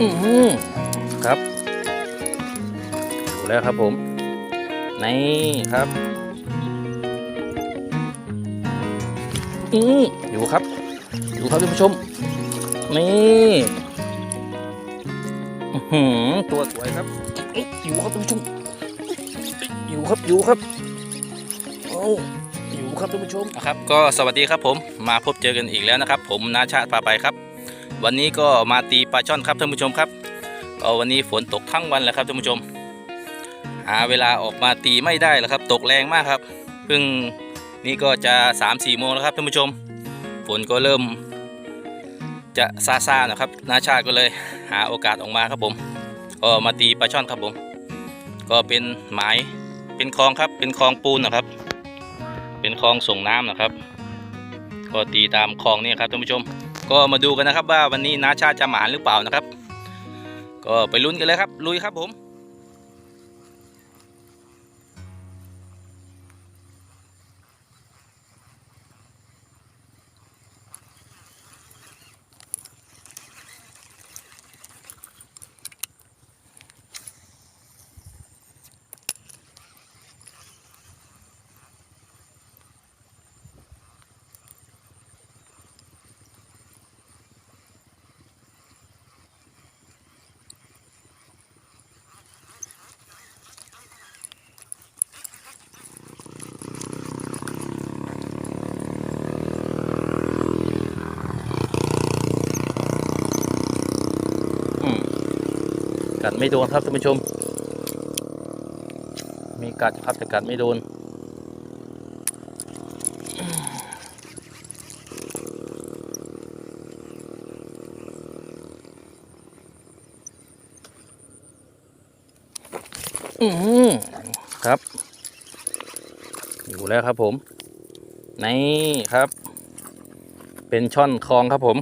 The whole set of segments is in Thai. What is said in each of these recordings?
อือหือครับดูแล้วครับผม นี่ครับ อืออยู่ครับ อยู่ครับท่านผู้ชม นี่อื้อหือตัวสวยครับอุ๊ยอยู่ครับท่านผู้ชมอยู่ครับอยู่ครับโอ้อยู่ครับท่านผู้ชมนะครับ ก็สวัสดีครับผม มาพบเจอกันอีกแล้วนะครับ ผมนาชาติพาไปครับ วันนี้ก็มาตีปลาช่อนครับท่านผู้ชมครับก็วันนี้ฝนตกทั้งวันแล้วครับท่านผู้ชม หาเวลาออกมาตีไม่ได้แล้วครับ ตกแรงมากครับเพิ่งนี่ก็จะ3ามสี่โมงแล้วครับท่านผู้ชม ฝนก็เริ่ม จะซาซานะครับนาชาติก็เลยหาโอกาสออกมาครับผมก็มาตีปลาช่อนครับผม ก็เป็นหมายเป็นคลองครับเป็นคลองปูนนะครับ เป็นคลองส่งน้ำนะครับ ก็ตีตามคลองนี่ครับท่านผู้ชม ก็มาดูกันนะครับว่าวันนี้นาชาจะหมานหรือเปล่านะครับ ก็ไปลุ้นกันเลยครับลุยครับผม กัดไม่โดนครับท่านผู้ชม มีกัดครับแต่กัดไม่โดน อืมครับ อยู่แล้วครับผม นี่ครับ เป็นช่อนคลองครับผม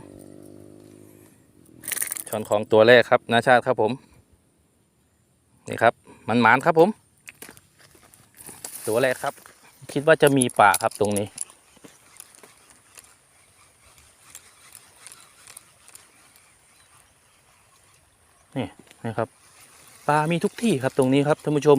ช่อนของตัวแรกครับนาชาติครับผม นี่ครับมันหมานครับผมตัวแรกครับ คิดว่าจะมีป่าครับตรงนี้ นี่นะครับปลามีทุกที่ครับตรงนี้ครับท่านผู้ชม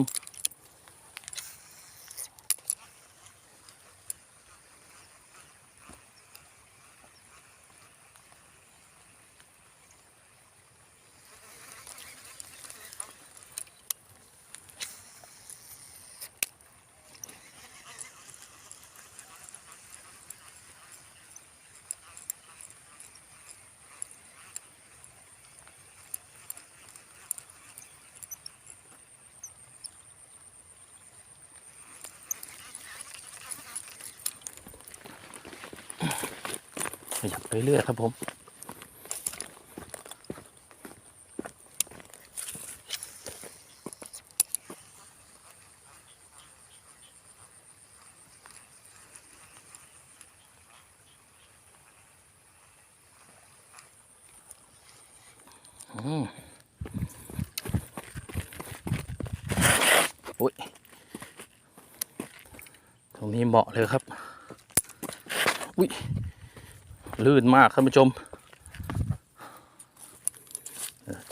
ขยับไปเรื่อยครับผมอืมอุ้ย ตรงนี้เหมาะเลยครับ อุ้ย ลื่นมากครับผู้ชม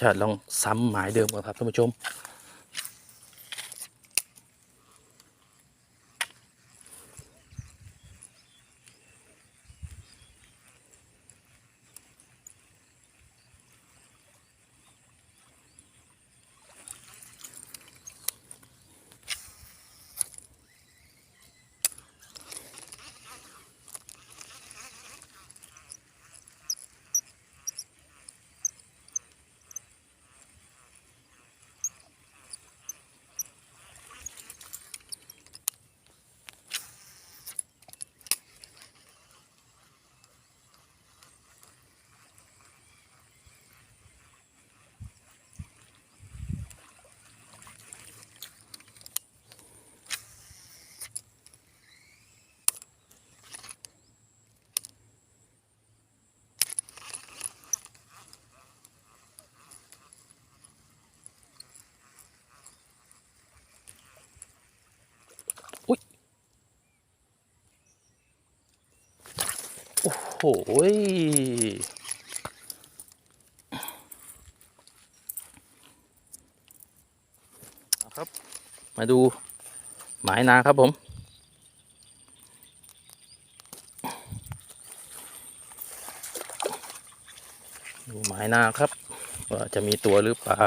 จะลองซ้ำหมายเดิมก่อนครับท่านผู้ชม โหครับ มาดูหมายนาครับผมดูหมายนาครับว่าจะมีตัวหรือเปล่า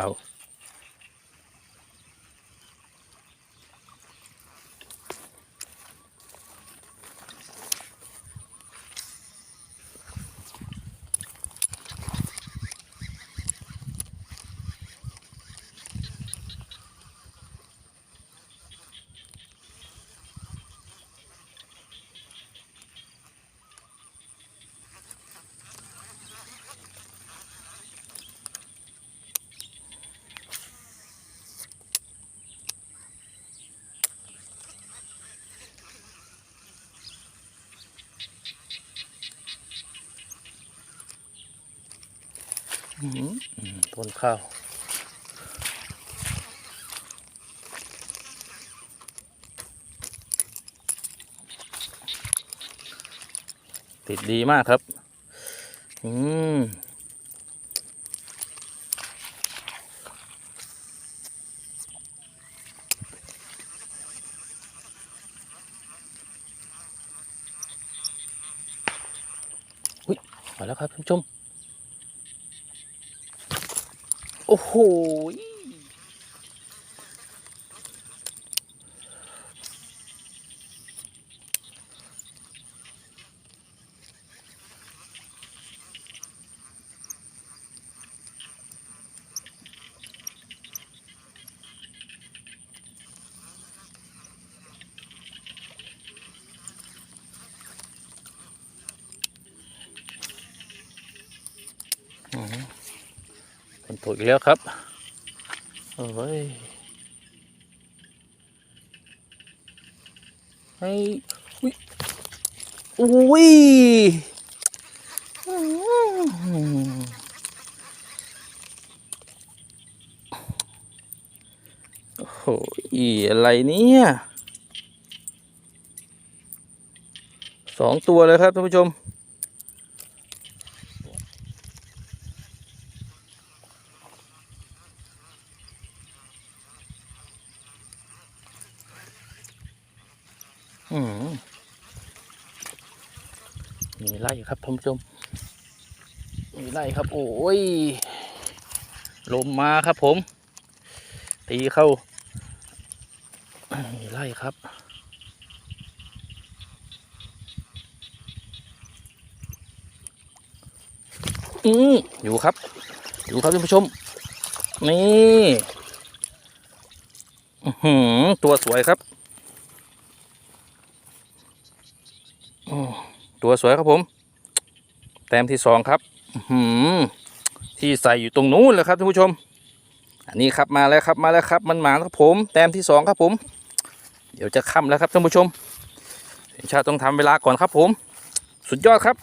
ต้นข้าวติดดีมากครับ อืมอุ้ยมาแล้วครับท่านผู้ชม โอ้โห ตัวอีกแล้วครับโอ้ยไอ้อุ้ยอุ้ยโอ้โหอีอะไรเนี่ยสองตัวเลยครับท่านผู้ชม อืมมีไล่ ครับท่านผู้ชมมีไล่ครับ โอ้ยลมมาครับผม ตีเข้ามีไล่ครับอืมอยู่ครับ อยู่ครับท่านผู้ชม นี่หือตัวสวยครับ ตัวสวยครับผม แต้มที่สองครับหือที่ใส่อยู่ตรงนู้นเลยครับท่านผู้ชม อันนี้ครับมาแล้วครับมาแล้วครับมันหมานครับผม แต้มที่สองครับผม เดี๋ยวจะค่ำแล้วครับท่านผู้ชมเห็นชาติต้องทำเวลาก่อนครับผม สุดยอดครับ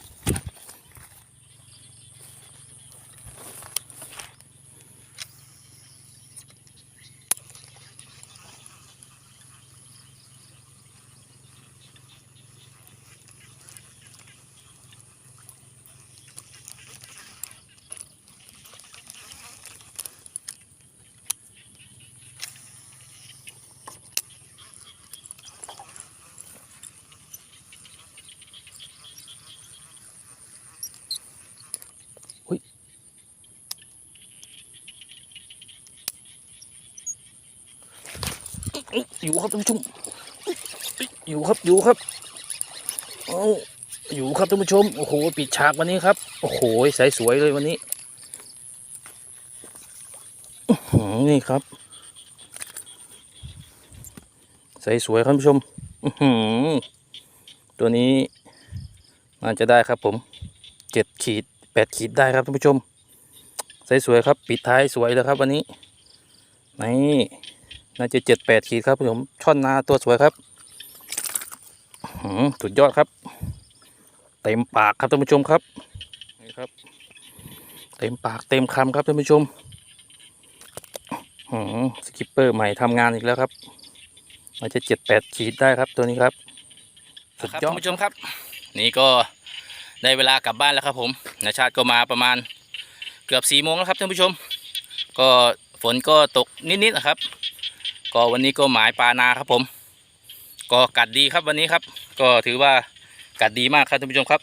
อยู่ครับท่านผู้ชมอยู่ครับอยู่ครับเอาอยู่ครับท่านผู้ชมโอ้โหปิดฉากวันนี้ครับโอ้โหใสสวยเลยวันนี้นี่ครับใสสวยครับท่านผู้ชมตัวนี้มันจะได้ครับผมเจ็ดขีดแปดขีดได้ครับท่านผู้ชมใสสวยครับ ปิดท้ายสวยเลยครับวันนี้นี่ น่าจะเจ็ดแปดขีดครับผมช่อนนาตัวสวยครับหืมสุดยอดครับ เต็มปากครับท่านผู้ชมครับนี่ครับ เต็มปากเต็มคำครับท่านผู้ชมหืมสกิปเปอร์ใหม่ทำงานอีกแล้วครับน่าจะเจ็ดแปดขีดได้ครับตัวนี้ครับสุดยอดท่านผู้ชมครับ นี่ก็ได้เวลากลับบ้านแล้วครับผมนาชาติก็มาประมาณเกือบสี่โมงแล้วครับท่านผู้ชม ก็ฝนก็ตกนิดๆนะครับ ก็วันนี้ก็หมายปลานาครับผม ก็กัดดีครับวันนี้ครับ ก็ถือว่ากัดดีมากครับท่านผู้ชมครับ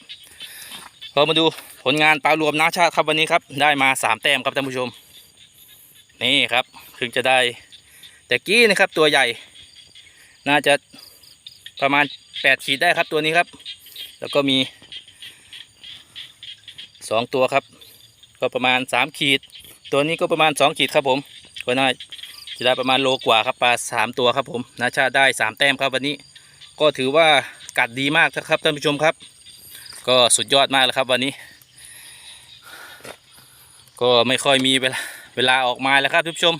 ก็มาดูผลงานปลารวมนาชาติครับวันนี้ครับ ได้มาสามแต้มครับท่านผู้ชม นี่ครับเพิ่งจะได้แต่กี้นะครับตัวใหญ่ น่าจะประมาณแปดขีดได้ครับตัวนี้ครับ แล้วก็มีสองตัวครับ ก็ประมาณสามขีด ตัวนี้ก็ประมาณสองขีดครับผมก็น่า จะได้ประมาณโลกว่าครับปลาสามตัวครับผมนาชาติได้สามแต้มครับวันนี้ ก็ถือว่ากัดดีมากนะครับท่านผู้ชมครับ ก็สุดยอดมากเลยครับวันนี้ ก็ไม่ค่อยมีเวลาเวลาออกมาแล้วครับท่านผู้ชม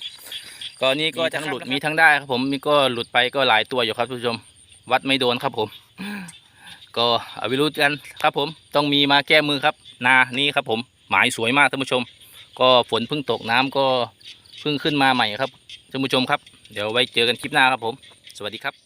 ก็นี่ก็ทั้งหลุดมีทั้งได้ครับผมมีก็หลุดไปก็หลายตัวอยู่ครับท่านผู้ชม วัดไม่โดนครับผม ก็เอาไปรู้กันครับผมต้องมีมาแก้มือครับ นานี่ครับผมหมายสวยมากท่านผู้ชม ก็ฝนเพิ่งตกน้ำก็ เพิ่งขึ้นมาใหม่ครับท่านผู้ชมครับ เดี๋ยวไว้เจอกันคลิปหน้าครับผม สวัสดีครับ